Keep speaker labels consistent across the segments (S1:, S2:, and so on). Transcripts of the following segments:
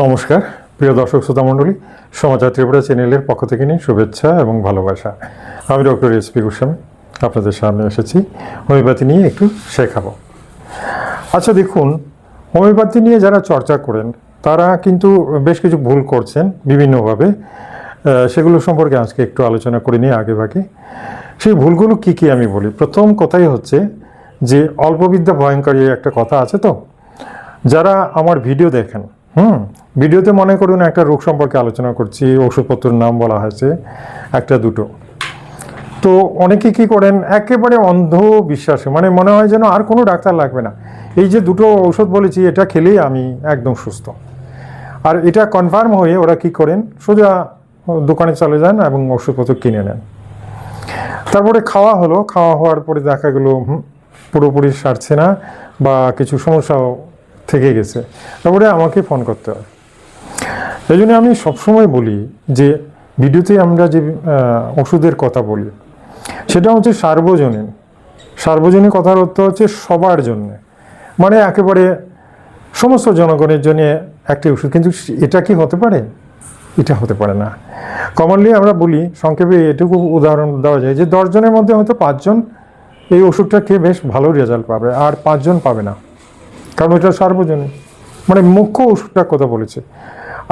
S1: নমস্কার, প্রিয় দর্শক শ্রোতা মণ্ডলী সমাচার ত্রিপুরা চ্যানেলের পক্ষ থেকে নিয়ে শুভেচ্ছা এবং ভালোবাসা। আমি ডক্টর এস পি গোস্বামী, আপনাদের সামনে এসেছি। হোমিওপ্যাথি নিয়ে একটু শেখাবো। আচ্ছা দেখুন হোমিওপ্যাথি নিয়ে যারা চর্চা করেন, তারা কিন্তু বেশ কিছু ভুল করছেন বিভিন্নভাবে। সেগুলো সম্পর্কে আজকে একটু আলোচনা করে নিয়ে আগে ভাগে সেই ভুলগুলো কি কি আমি বলি? প্রথম কথাই হচ্ছে যে, অল্পবিদ্যা ভয়ঙ্করী একটা কথা আছে তো? যারা আমার ভিডিও দেখেন হুম, ভিডিওতে মনে করুন একটা রোগ সম্পর্কে আলোচনা করছি, ওষুধপত্রের নাম বলা হয়েছে, একটা দুটো। তো অনেকে কি করেন, একেবারে অন্ধ বিশ্বাসে মানে মনে হয় যেন আর কোনো ডাক্তার লাগবে না। এই যে দুটো ঔষধ বলেছি, এটা খেলেই আমি একদম সুস্থ। আর এটা কনফার্ম হয়ে ওরা কি করেন, সোজা দোকানে চলে যান এবং ওষুধপত্র কিনে নেন। তারপরে খাওয়া হলো, খাওয়া হওয়ার পরে দেখা গেলো পুরোপুরি সারছে না বা কিছু সমস্যাও থেকে গেছে। তারপরে আমাকে ফোন করতে হয়। এই জন্য আমি সবসময় বলি যে ভিডিওতে আমরা যে ওষুধের কথা বলি, সেটা হচ্ছে সার্বজনীন। সার্বজনীন কথার অর্থ হচ্ছে সবার জন্য। মানে একেবারে সমস্ত জনগণের জন্য একটি ওষুধ। কিন্তু এটা কি হতে পারে? এটা হতে পারে না। কমনলি আমরা বলি, সংক্ষেপে এটুকু উদাহরণ দেওয়া যায় যে দশজনের মধ্যে হয়তো পাঁচজন এই ওষুধটা খেয়ে বেশ ভালো রেজাল্ট পাবে, আর পাঁচজন পাবে না। কারণ এটা সার্বজনীন। মানে মুখ্য ওষুধটার কথা বলেছে।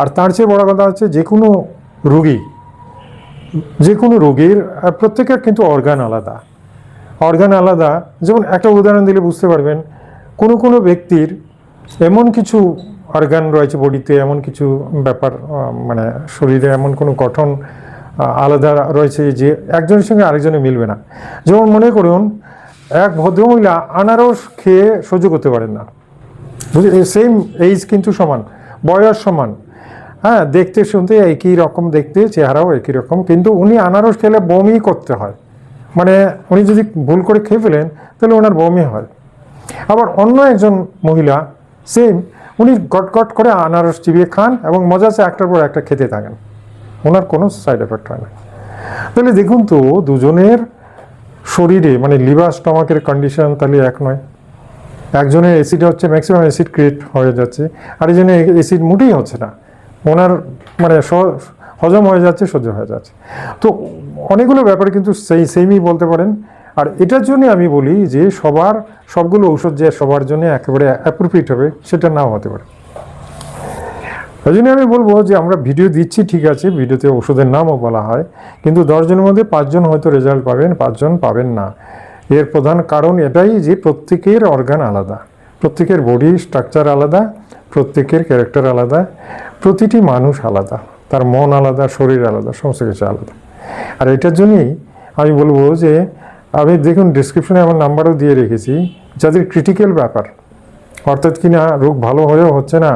S1: আর তার চেয়ে বড় কথা হচ্ছে যে কোনো রুগী, যে কোনো রোগীর প্রত্যেকের কিন্তু অর্গান আলাদা। অর্গান আলাদা, যেমন একটা উদাহরণ দিলে বুঝতে পারবেন, কোনো কোনো ব্যক্তির এমন কিছু অর্গান রয়েছে বডিতে, এমন কিছু ব্যাপার মানে শরীরে এমন কোনো গঠন আলাদা রয়েছে যে একজনের সঙ্গে আরেকজনের মিলবে না। যেমন মনে করুন, এক ভদ্রমহিলা আনারস খেয়ে সহ্য করতে পারেন না। সেম এইজ কিন্তু সমান, বয়স সমান। হ্যাঁ দেখতে শুনতে একই রকম, দেখতে চেহারাও একই রকম, কিন্তু উনি আনারস খেলে বমি করতে হয়। মানে উনি যদি ভুল করে খেয়ে ফেলেন, তাহলে ওনার বমি হয়। আবার অন্য একজন মহিলা সেম উনি গট গট করে আনারস চিবিয়ে খান এবং মজাসে একটার পর একটা খেতে থাকেন। ওনার কোনো সাইড এফেক্ট হয় না। তাহলে দেখুন তো, দুজনের শরীরে মানে লিভার স্টমাকের কন্ডিশন তাহলে এক নয়। একজনের অ্যাসিড হচ্ছে ম্যাক্সিমাম অ্যাসিড ক্রিয়েট হয়ে যাচ্ছে আরেকজনের অ্যাসিড মোটেই হচ্ছে না। ওনার মানে হজম হয়ে যাচ্ছে, সহ্য হয়ে যাচ্ছে। তো অনেকগুলো ব্যাপারে কিন্তু সেই সেমই বলতে পারেন। আর এটার জন্য আমি বলি যে সবার, সবগুলো ঔষধ যে সবার জন্য একেবারে অ্যাপ্রোপ্রিয়েট হবে, সেটা নাও হতে পারে। ওই জন্য আমি বলব যে আমরা ভিডিও দিচ্ছি, ঠিক আছে ভিডিওতে ওষুধের নামও বলা হয়, কিন্তু দশজনের মধ্যে পাঁচজন হয়তো রেজাল্ট পাবেন, পাঁচজন পাবেন না। এর প্রধান কারণ এটাই যে প্রত্যেকের অর্গান আলাদা, প্রত্যেকের বডি স্ট্রাকচার আলাদা, প্রত্যেকের ক্যারেক্টার আলাদা, প্রতিটি মানুষ আলাদা, তার মন আলাদা, শরীর আলাদা, সমস্ত কিছু আলাদা। আর এটার জন্যই আমি বলব যে, আমি দেখুন ডিসক্রিপশনে আমার নাম্বারও দিয়ে রেখেছি, যাদের ক্রিটিক্যাল ব্যাপার, অর্থাৎ কি না রোগ ভালো হয়েও হচ্ছে না,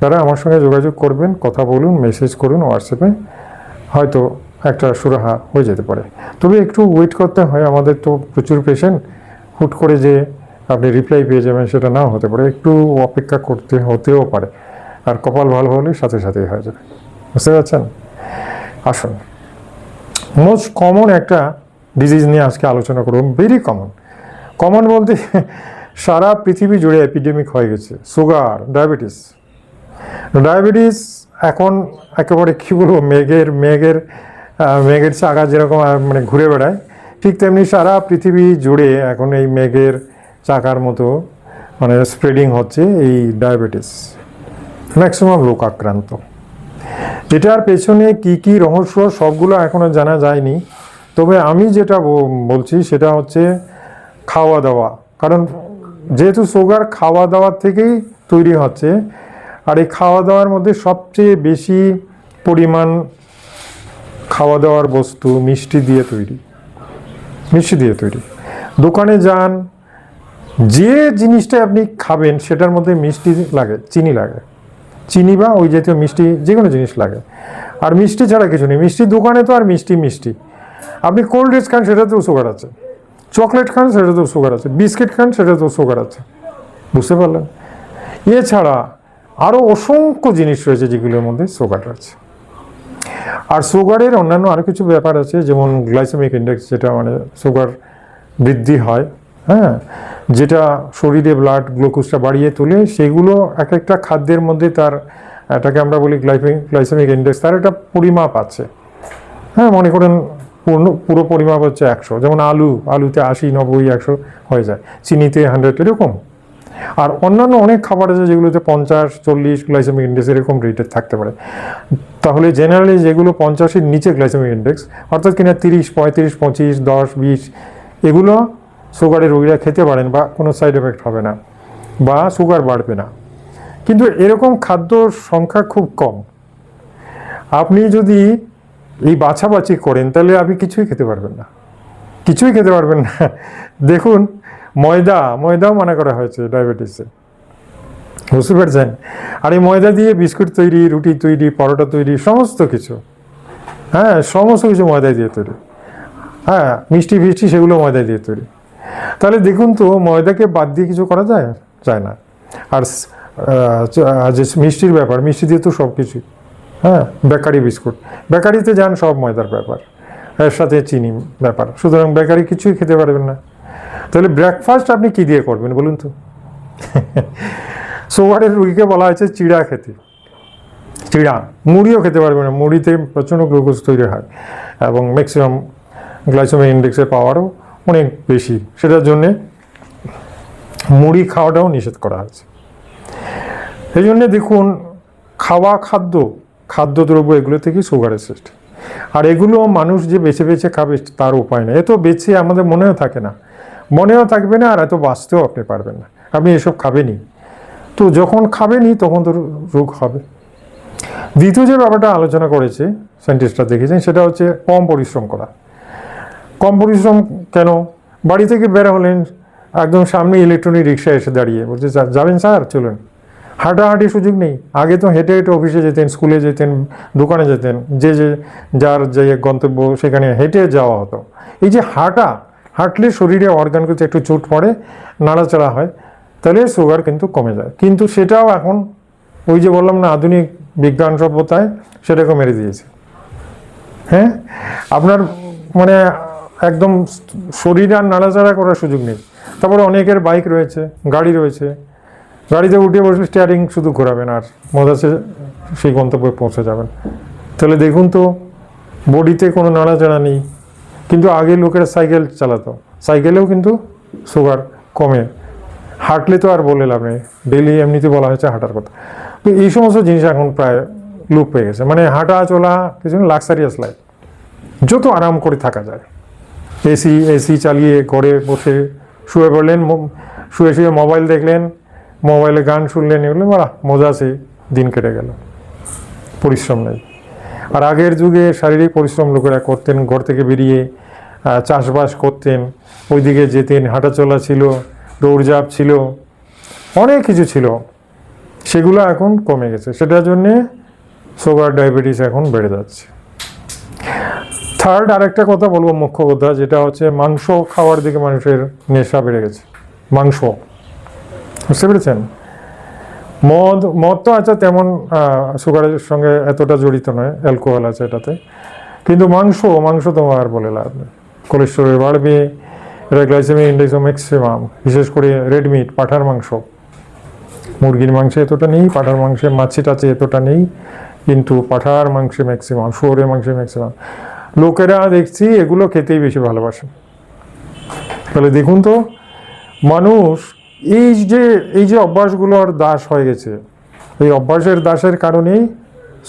S1: তারা আমার সঙ্গে যোগাযোগ করবেন, কথা বলুন মেসেজ করুন হোয়াটসঅ্যাপে হয়তো একটা সুরাহা হয়ে যেতে পারে। তবে একটু ওয়েট করতে হয়, আমাদের তো প্রচুর পেশেন্ট হুট করে যে আপনি রিপ্লাই পেয়ে যাবেন, সেটা নাও হতে পারে। একটু অপেক্ষা করতে হতেও পারে। আর কপাল ভালো হলে সাথে সাথেই হয়ে যাবে। বুঝতে পারছেন? আসুন। মোস্ট কমন একটা ডিজিজ নিয়ে আজকে আলোচনা করব। ভেরি কমন কমন বলতে সারা পৃথিবী জুড়ে এপিডেমিক হয়ে গেছে। সুগার ডায়াবেটিস ডায়াবেটিস এখন একেবারে কী বলব, মেঘের মেঘের মেঘের চাকা যেরকম মানে ঘুরে বেড়ায়, ঠিক তেমনি সারা পৃথিবী জুড়ে এখন এই মেঘের চাকার মতো মানে স্প্রেডিং হচ্ছে এই ডায়াবেটিস ম্যাক্সিমাম লোক আক্রান্ত এটার পেছনে কি কি রহস্য, সবগুলো এখনও জানা যায়নি। তবে আমি যেটা বলছি সেটা হচ্ছে খাওয়া দাওয়া। কারণ যেহেতু সুগার খাওয়া দাওয়ার থেকেই তৈরি হচ্ছে, আর এই খাওয়া দাওয়ার মধ্যে সবচেয়ে বেশি পরিমাণ খাওয়া দাওয়ার বস্তু, মিষ্টি দিয়ে তৈরি। মিষ্টি দিয়ে তৈরি। দোকানে যান, যে জিনিসটা আপনি খাবেন, সেটার মধ্যে মিষ্টি লাগে, চিনি লাগে। চিনি বা ওই জাতীয় মিষ্টি যে কোনো জিনিস লাগে। আর মিষ্টি ছাড়া কিছু নেই। মিষ্টি দোকানে তো আর মিষ্টি মিষ্টি। আপনি কোল্ড ড্রিঙ্কস খান সেটাতেও সুগার আছে। চকলেট খান সেটাতেও সুগার আছে। বিস্কিট খান সেটাতেও সুগার আছে। বুঝতে পারলেন? এছাড়া আরও অসংখ্য জিনিস রয়েছে যেগুলোর মধ্যে সুগার আছে। আর সুগারের অন্যান্য আরও কিছু ব্যাপার আছে, যেমন গ্লাইসেমিক ইন্ডেক্স, যেটা মানে সুগার বৃদ্ধি হয় হ্যাঁ? যেটা শরীরে ব্লাড গ্লুকোজটা বাড়িয়ে তোলে, সেগুলো এক একটা খাদ্যের মধ্যে তার, এটাকে আমরা বলি গ্লাইফিক গ্লাইসেমিক ইন্ডেক্স, তার একটা পরিমাপ আছে। হ্যাঁ মনে করেন পূর্ণ, পুরো পরিমাপ হচ্ছে একশো, যেমন আলু, আলুতে আশি, নব্বই, একশো হয়ে যায়। চিনিতে হান্ড্রেড এরকম। আর অন্যান্য অনেক খাবার আছে যেগুলোতে পঞ্চাশ, চল্লিশ গ্লাইসেমিক ইন্ডেক্স এরকম রেটের থাকতে পারে। তাহলে জেনারেলি যেগুলো পঞ্চাশের নিচে গ্লাইসেমিক ইন্ডেক্স অর্থাৎ কিনা তিরিশ, পঁয়ত্রিশ, পঁচিশ, দশ, বিশ, এগুলো সুগারের রোগীরা খেতে পারেন বা কোনো সাইড এফেক্ট হবে না বা সুগার বাড়বে না। কিন্তু এরকম খাদ্যর সংখ্যা খুব কম। আপনি যদি এই বাছাবাছি করেন, তাহলে আপনি কিছুই খেতে পারবেন না। কিছুই খেতে পারবেন না। দেখুন ময়দা, ময়দাও মানা করা হয়েছে ডায়াবেটিসে বুঝতে পারছেন? আর এই ময়দা দিয়ে বিস্কুট তৈরি, রুটি তৈরি, পরোটা তৈরি, সমস্ত কিছু। হ্যাঁ সমস্ত কিছু ময়দা দিয়ে তৈরি। হ্যাঁ মিষ্টি ফিষ্টি সেগুলো ময়দা দিয়ে তৈরি। তাহলে দেখুন তো, ময়দাকে বাদ দিয়ে কিছু করা যায়? যায় না। আর যে মিষ্টির ব্যাপার, মিষ্টি দিয়ে তো সব কিছুই। হ্যাঁ বেকারি বিস্কুট। বেকারিতে যান সব ময়দার ব্যাপার। এর সাথে চিনি ব্যাপার। সুতরাং বেকারি কিছুই খেতে পারবেন না। তাহলে ব্রেকফাস্ট আপনি কি দিয়ে করবেন বলুন তো? সুগারের রুগীকে বলা হয়েছে চিড়া খেতে। চিড়া, মুড়িও খেতে পারবে না। মুড়িতে প্রচণ্ড গ্লুকোজ তৈরি হয় এবং ম্যাক্সিমাম গ্লাইসেমিক ইন্ডেক্সের পাওয়ারও অনেক বেশি। সেটার জন্যে মুড়ি খাওয়াটাও নিষেধ করা হয়েছে। এই জন্যে দেখুন, খাওয়া খাদ্য, খাদ্যদ্রব্য এগুলো থেকেই সুগারের সৃষ্টি। আর এগুলো মানুষ যে বেছে বেছে খাবে তার উপায় নেই। এত বেছে আমাদের মনেও থাকে না। মনেও থাকবে না আর এত বাঁচতেও আপনি পারবেন না। আপনি এসব খাবেনই। তো যখন খাবেনই তখন তো রোগ হবে। দ্বিতীয় যে ব্যাপারটা আলোচনা করেছে সায়েন্টিস্টরা দেখেছেন সেটা হচ্ছে কম পরিশ্রম করা। কম পরিশ্রম কেন? বাড়ি থেকে বের হলেন একদম সামনে ইলেকট্রনিক রিক্সা এসে দাঁড়িয়ে বলছে "স্যার, যাবেন স্যার চলুন। হাঁটাহাঁটি সুযোগ নেই। আগে তো হেঁটে হেঁটে অফিসে যেতেন স্কুলে যেতেন দোকানে যেতেন যে যে যার যে গন্তব্য সেখানে হেঁটে যাওয়া হতো। এই যে হাঁটা হাঁটলে শরীরে অর্গানগুলোতে একটু চোট পড়ে, নাড়াচাড়া হয়, তাহলে সুগার কিন্তু কমে যায়। কিন্তু সেটাও এখন ওই যে বললাম না, আধুনিক বিজ্ঞান সভ্যতায় সেটাকে মেরে দিয়েছে। হ্যাঁ? আপনার মানে একদম শরীর আর নাড়াচাড়া করার সুযোগ নেই। তারপরে অনেকের বাইক রয়েছে, গাড়ি রয়েছে। গাড়িতে উঠে বসে স্টিয়ারিং শুধু ঘোরাবেন আর মজাসে সেই গন্তব্যে পৌঁছে যাবেন। তাহলে দেখুন তো বডিতে কোনো নাড়াচাড়া নেই। কিন্তু আগে লোকেরা সাইকেল চালাতো। সাইকেলেও কিন্তু সুগার কমে। হাঁটলে তো আর বলে লাভ নেই। ডেলি এমনিতে বলা হয়েছে হাঁটার কথা। তো এই সমস্ত জিনিস এখন প্রায় লুপ পেয়ে গেছে। মানে হাঁটা, চলা, কিছু লাক্সারিয়াস লাইফ যত আরাম করে থাকা যায়। এসি এসি চালিয়ে ঘরে বসে শুয়ে পড়লেন শুয়ে শুয়ে মোবাইল দেখলেন মোবাইলে গান শুনলেন, এগুলো মজা আছে দিন কেটে গেল। পরিশ্রম নেই। আর আগের যুগে শারীরিক পরিশ্রম লোকেরা করতেন, ঘর থেকে বেরিয়ে চাষবাস করতেন, ওইদিকে যেতেন, হাঁটাচলা ছিল, দৌড়ঝাঁপ ছিল, অনেক কিছু ছিল। সেগুলো এখন কমে গেছে। সেটার জন্যে সুগার ডায়াবেটিস এখন বেড়ে যাচ্ছে। থার্ড আরেকটা কথা বলব মুখ্য কথা, যেটা হচ্ছে মাংস খাওয়ার দিকে মানুষের নেশা বেড়ে গেছে। মাংস। বুঝতে পেরেছেন? মদ মদ তো আছে তেমন সুগারের সঙ্গে এতটা জড়িত নয়, অ্যালকোহল আছে এটাতে। কিন্তু মাংস মাংস তো আর বলে লাভ নেই। কোলেস্টোরেল বাড়বে এটা গ্লাইসেমিক ইন্ডেক্সও ম্যাক্সিমাম, বিশেষ করে রেড মিট, পাঠার মাংস। মুরগির মাংসে এতটা নেই, পাঠার মাংসে মাছি টাছে এতটা নেই, কিন্তু পাঠার মাংসে ম্যাক্সিমাম, শুয়োরের মাংসে ম্যাক্সিমাম। লোকেরা দেখছি এগুলো খেতেই বেশি ভালোবাসে। তাহলে দেখুন তো, মানুষ এই যে এই যে অভ্যাসগুলোর দাস হয়ে গেছে, এই অভ্যাসের দাসের কারণেই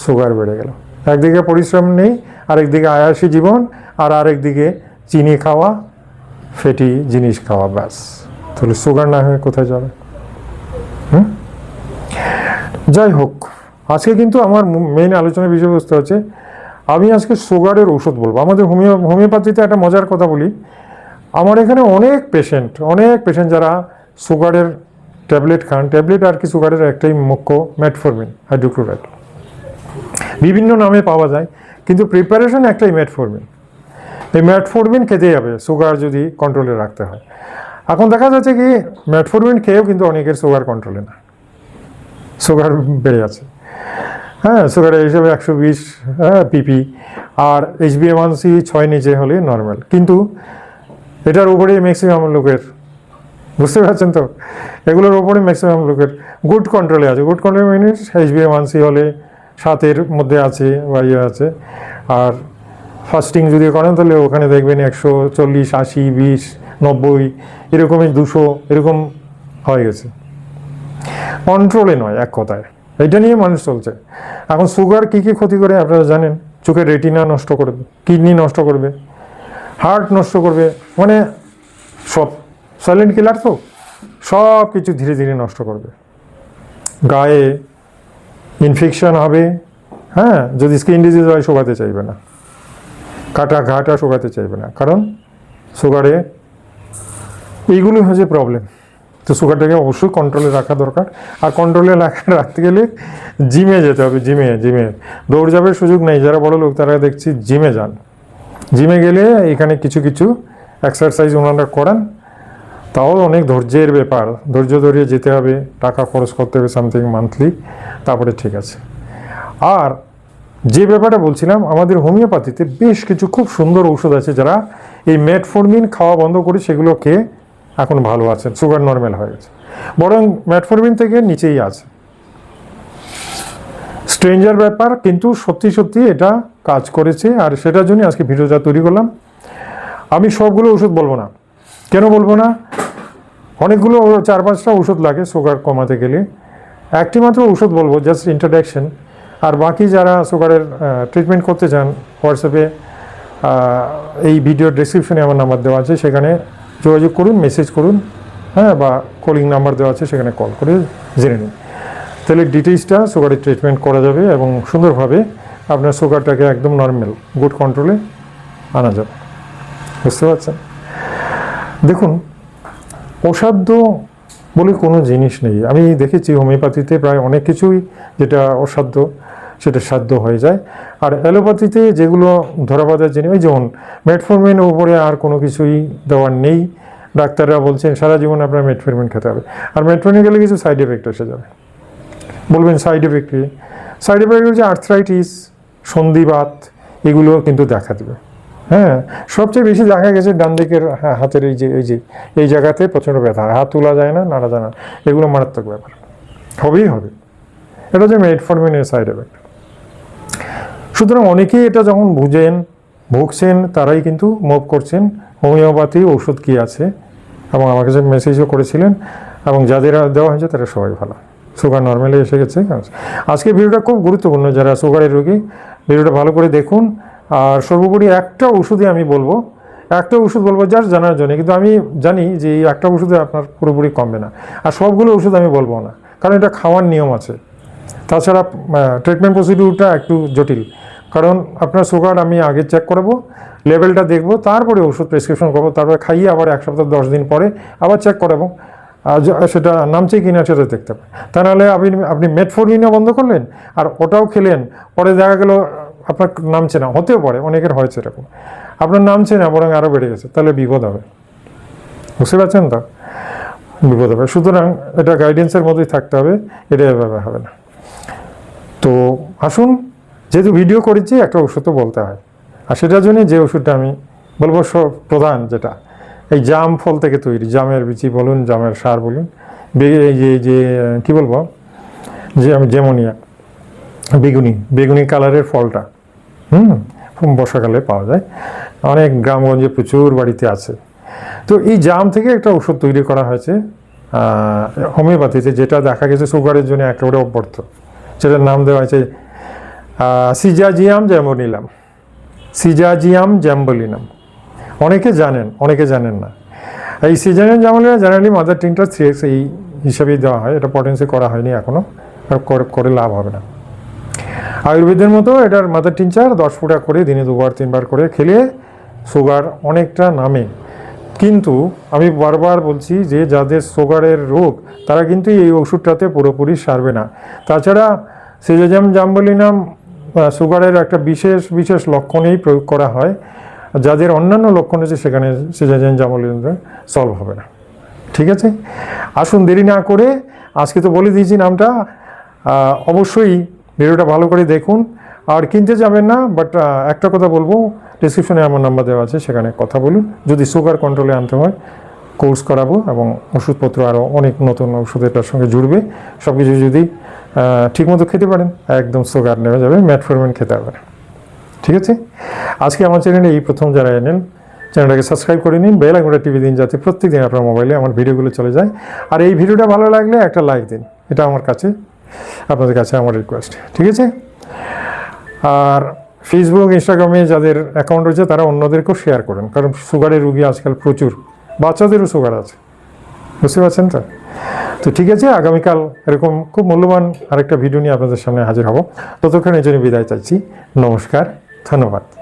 S1: সুগার বেড়ে গেল। একদিকে পরিশ্রম নেই, আরেকদিকে আয়াসী জীবন, আর আরেকদিকে চিনি খাওয়া ফেটি জিনিস খাওয়া, ব্যাস। তাহলে সুগার না হয়ে কোথায় যাবে? যাই হোক, আজকে কিন্তু আমার মেইন আলোচনার বিষয়বস্তু হচ্ছে, আমি আজকে সুগারের ওষুধ বলব। আমাদের হোমিও, হোমিওপ্যাথিতে একটা মজার কথা বলি। আমার এখানে অনেক পেশেন্ট অনেক পেশেন্ট যারা সুগারের ট্যাবলেট খান। ট্যাবলেট আর কি সুগারের একটাই মুখ্য মেটফরমিন হাইড্রোক্লোরাইড বিভিন্ন নামে পাওয়া যায়, কিন্তু প্রিপারেশন একটাই মেটফরমিন এই মেটফরমিন খেতেই হবে, সুগার যদি কন্ট্রোলে রাখতে হয়। এখন দেখা যাচ্ছে কি মেটফরমিন খেয়েও কিন্তু অনেকের সুগার কন্ট্রোলে না। সুগার বেড়ে আছে হ্যাঁ সুগারের হিসেবে একশো বিশ হ্যাঁ পিপি, আর এইচবিএমআনসি ছয় নিচে হলে নর্মাল কিন্তু এটার উপরে ম্যাক্সিমাম লোকের বুঝতে পারছেন তো? এগুলোর ওপরে ম্যাক্সিমাম লোকের গুড কন্ট্রোলে আছে। গুড কন্ট্রোল বি ওয়ানসি হলে সাতের মধ্যে আছে বা ইয়ে আছে। আর ফাস্টিং যদি করেন তাহলে ওখানে দেখবেন একশো চল্লিশ, আশি, বিশ, নব্বই, এরকমই দুশো, এরকম হয়ে গেছে। কন্ট্রোলে নয়, এক কথায়। এটা নিয়ে মানুষ চলছে। এখন সুগার কী কী ক্ষতি করে আপনারা জানেন? চোখের রেটিনা নষ্ট করবে কিডনি নষ্ট করবে হার্ট নষ্ট করবে মানে সব। সাইলেন্ট কিলার তো? সব কিছু ধীরে ধীরে নষ্ট করবে। গায়ে ইনফেকশন হবে হ্যাঁ? যদি স্কিন ডিজিজ হয়, শোকাতে চাইবে না। কাটা ঘাটা শোকাতে চাইবে না। কারণ সুগারে এইগুলোই হচ্ছে প্রবলেম তো সুগারটাকে অবশ্যই কন্ট্রোলে রাখা দরকার। আর কন্ট্রোলে রাখা, রাখতে গেলে জিমে যেতে হবে জিমে জিমে দৌড়ঝাঁপের সুযোগ নেই। যারা বড় লোক, তারা দেখছি জিমে যান। জিমে গেলে এখানে কিছু কিছু এক্সারসাইজ ওনারা করান। তাও অনেক ধৈর্যের ব্যাপার। ধৈর্য ধরিয়ে যেতে হবে, টাকা খরচ করতে হবে সামথিং মান্থলি তারপরে ঠিক আছে। আর যে ব্যাপারটা বলছিলাম, আমাদের হোমিওপ্যাথিতে বেশ কিছু খুব সুন্দর ঔষধ আছে যারা এই মেটফর্মিন খাওয়া বন্ধ করে সেগুলো খেয়ে এখন ভালো আছেন সুগার নর্মাল হয়ে গেছে। বরং মেটফর্মিন থেকে নিচেই আছে। স্ট্রেঞ্জার ব্যাপার, কিন্তু সত্যি সত্যি এটা কাজ করেছে। আর সেটার জন্য আজকে ভিডিওটা তৈরি করলাম। আমি সবগুলো ওষুধ বলব না। কেন বলব না? অনেকগুলো চার পাঁচটা ওষুধ লাগে সুগার কমাতে গেলে। একটি মাত্র ওষুধ বলব জাস্ট ইন্ট্রোডাকশন আর বাকি যারা সুগারের ট্রিটমেন্ট করতে চান হোয়াটসঅ্যাপে এই ভিডিও ডেসক্রিপশনে আমার নাম্বার দেওয়া আছে, সেখানে যোগাযোগ করুন মেসেজ করুন হ্যাঁ বা কলিং নাম্বার দেওয়া আছে, সেখানে কল করে জেনে নিন। তাহলে ডিটেলসটা সুগারের ট্রিটমেন্ট করা যাবে এবং সুন্দরভাবে আপনার সুগারটাকে একদম নর্মাল গুড কন্ট্রোলে আনা যাবে। বুঝতে পারছেন? দেখুন, অসাধ্য বলে কোনো জিনিস নেই। আমি দেখেছি হোমিওপ্যাথিতে প্রায় অনেক কিছুই যেটা অসাধ্য, সেটা সাধ্য হয়ে যায়। আর অ্যালোপ্যাথিতে যেগুলো ধরা বাঁধার জিনিস, ওই যেমন মেটফর্মিন উপরে আর কোনো কিছুই দেওয়ার নেই। ডাক্তাররা বলছেন, সারা জীবন আপনার মেটফর্মিন খেতে হবে। আর মেটফর্মিন গেলে কিছু সাইড এফেক্ট এসে যাবে। বলবেন সাইড এফেক্ট সাইড এফেক্ট হচ্ছে আর্থ্রাইটিস সন্ধিবাত, এগুলো কিন্তু দেখা দেবে। হ্যাঁ সবচেয়ে বেশি দেখা গেছে ডান দিকের হাতের এই যে এই যে, এই জায়গাতে প্রচণ্ড ব্যথা। হাত তোলা যায় না, নাড়া যায় না, এগুলো মারাত্মক ব্যাপার। হবেই হবে। এটা হচ্ছে মেটফর্মিনের সাইড এফেক্ট সুতরাং অনেকেই এটা যখন বুঝেন, ভুগছেন, তারাই কিন্তু মুভ করছেন, হোমিওপ্যাথি ওষুধ কি আছে, এবং আমার কাছে মেসেজও করেছিলেন, এবং যাদের দেওয়া হয়েছে তারা সবাই ভালো। সুগার নর্মালি এসে গেছে আজকে ভিডিওটা খুব গুরুত্বপূর্ণ, যারা সুগারের রোগী ভিডিওটা ভালো করে দেখুন আর সর্বোপরি একটা ওষুধই আমি বলব। একটা ওষুধ বলব যার জানার জন্য, কিন্তু আমি জানি যে এই একটা ওষুধে আপনার পুরোপুরি কমবে না। আর সবগুলো ওষুধ আমি বলব না, কারণ এটা খাওয়ার নিয়ম আছে। তাছাড়া ট্রিটমেন্ট প্রসিডিউরটা একটু জটিল, কারণ আপনার সুগার আমি আগে চেক করাবো লেভেলটা দেখব, তারপরে ওষুধ প্রেসক্রিপশন করব, তারপরে খাইয়ে আবার এক সপ্তাহ, দশ দিন পরে আবার চেক করাবো। সেটা নামছে কিনা সেটা দেখতে হবে। তা নাহলে আপনি আপনি মেটফোরমিনও বন্ধ করলেন, আর ওটাও খেলেন, পরে দেখা গেল আপনার নামছে না হতেও পারে, অনেকের হয়েছে এরকম। আপনার নামছে না বরং আরও বেড়ে গেছে, তাহলে বিপদ হবে। বুঝতে পারছেন তো? বিপদ হবে। সুতরাং এটা গাইডেন্সের মধ্যেই থাকতে হবে, এটা এভাবে হবে না। তো আসুন, যেহেতু ভিডিও করেছি, একটা ওষুধ তো বলতে হয়। আর সেটার জন্য যে ওষুধটা আমি বলব, সব প্রধান যেটা, এই জাম ফল থেকে তৈরি, জামের বিচি বলুন, জামের সার বলুন যে যে, কী বলব, যে আমি যেমনিয়া বেগুনি বেগুনি কালারের ফলটা হুম বর্ষাকালে পাওয়া যায়। অনেক গ্রামগঞ্জে প্রচুর বাড়িতে আছে। তো এই জাম থেকে একটা ওষুধ তৈরি করা হয়েছে হোমিওপ্যাথিতে, যেটা দেখা গেছে সুগারের জন্য একেবারে অভ্যর্থ সেটার নাম দেওয়া হয়েছে সিজাজিয়াম জ্যাম্বনিলাম সিজাজিয়াম জ্যাম্বলিনাম অনেকে জানেন অনেকে জানেন না। এই সিজাজিয়াম জ্যাম্বলিনাম জেনারেলি মাদার টিনটা থ্রি এক্স এই হিসাবেই দেওয়া হয়। এটা পটেন্সি করা হয়নি এখনও আর করে লাভ হবে না। আয়ুর্বেদের মতো এটার মাদার টিনচার দশ ফুটা করে দিনে দুবার, তিনবার করে খেলে সুগার অনেকটা নামে। কিন্তু আমি বারবার বলছি যে যাদের সুগারের রোগ, তারা কিন্তু এই ওষুধটাতে পুরোপুরি সারবে না। তাছাড়া সেজাজাম জাম্বলিনাম সুগারের একটা বিশেষ বিশেষ লক্ষণেই প্রয়োগ করা হয়। যাদের অন্যান্য লক্ষণ আছে সেখানে সেজাজাম জাম্বলিনাম সলভ হবে না। ঠিক আছে? আসুন দেরি না করে, আজকে তো বলে দিয়েছি নামটা। অবশ্যই ভিডিওটা ভালো করে দেখুন। আর কিনতে যাবেন না বাট একটা কথা বলব ডিসক্রিপশনে আমার নাম্বার দেওয়া আছে, সেখানে কথা বলুন। যদি সুগার কন্ট্রোলে আনতে হয় কোর্স করাবো এবং ওষুধপত্র আরও অনেক নতুন ওষুধ এটার সঙ্গে জুড়বে। সব কিছু যদি ঠিকমতো খেতে পারেন, একদম সুগার নেমে যাবে ম্যাটফরমিন খেতে হবে। ঠিক আছে? আজকে আমার চ্যানেলে এই প্রথম যারা এনেন চ্যানেলটাকে সাবস্ক্রাইব করে নিন বেল আইকনটা টিভি দিন যাতে প্রত্যেক দিন আপনার মোবাইলে আমার ভিডিওগুলো চলে যায়। আর এই ভিডিওটা ভালো লাগলে একটা লাইক দিন, এটা আমার কাছে আপনাদের কাছে আমার রিকোয়েস্ট ঠিক আছে? আর ফেসবুক ইনস্টাগ্রামে যাদের অ্যাকাউন্ট রয়েছে, তারা অন্যদেরকেও শেয়ার করেন। কারণ সুগারের রুগী আজকাল প্রচুর। বাচ্চাদেরও সুগার আছে। বুঝতে পারছেন তো? তো ঠিক আছে, আগামীকাল এরকম খুব মূল্যবান আরেকটা ভিডিও নিয়ে আপনাদের সামনে হাজির হব। ততক্ষণ এই জন্য বিদায় চাইছি। নমস্কার, ধন্যবাদ।